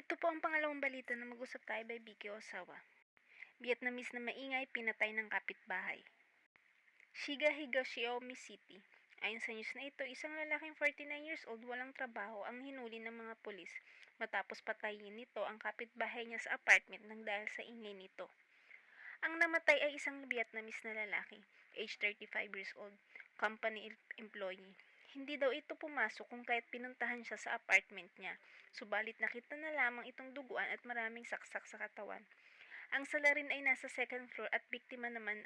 Ito po ang pangalawang balita na mag-usap tayo by Vicky Osawa. Vietnamese na maingay, pinatay ng kapitbahay. Shiga Higashiomi City. Ayon sa news na ito, isang lalaking 49 years old walang trabaho ang hinuli ng mga pulis matapos patayin nito ang kapitbahay niya sa apartment nang dahil sa ingay nito. Ang namatay ay isang Vietnamese na lalaki, age 35 years old, company em- employee. Hindi daw ito pumasok kung kahit pinuntahan siya sa apartment niya, subalit nakita na lamang itong duguan at maraming saksak sa katawan. Ang salarin ay nasa second floor at biktima naman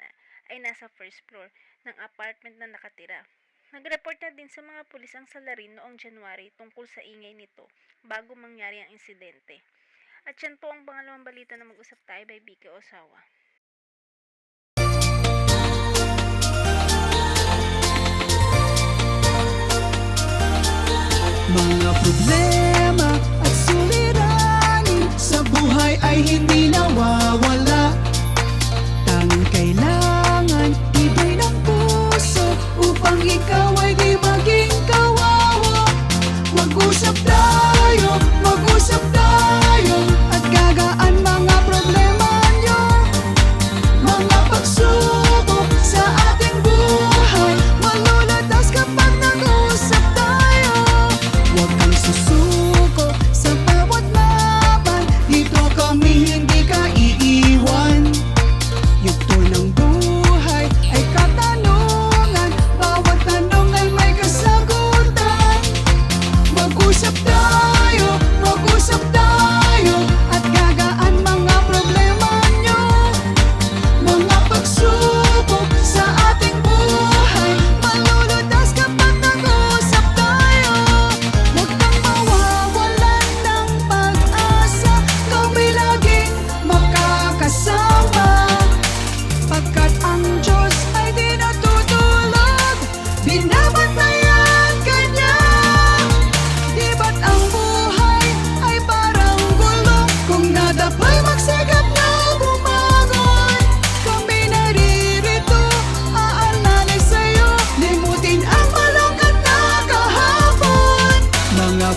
ay nasa first floor ng apartment na nakatira. Nag-report na din sa mga pulis ang salarin noong January tungkol sa ingay nito bago mangyari ang insidente. At yan po ang pangalawang balita na mag-usap tayo by Vicky Osawa. Mga problema at suliranin Sa buhay ay hindi nawawala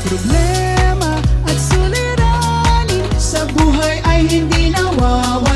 problema at suliranin. Sa buhay ay hindi nawawala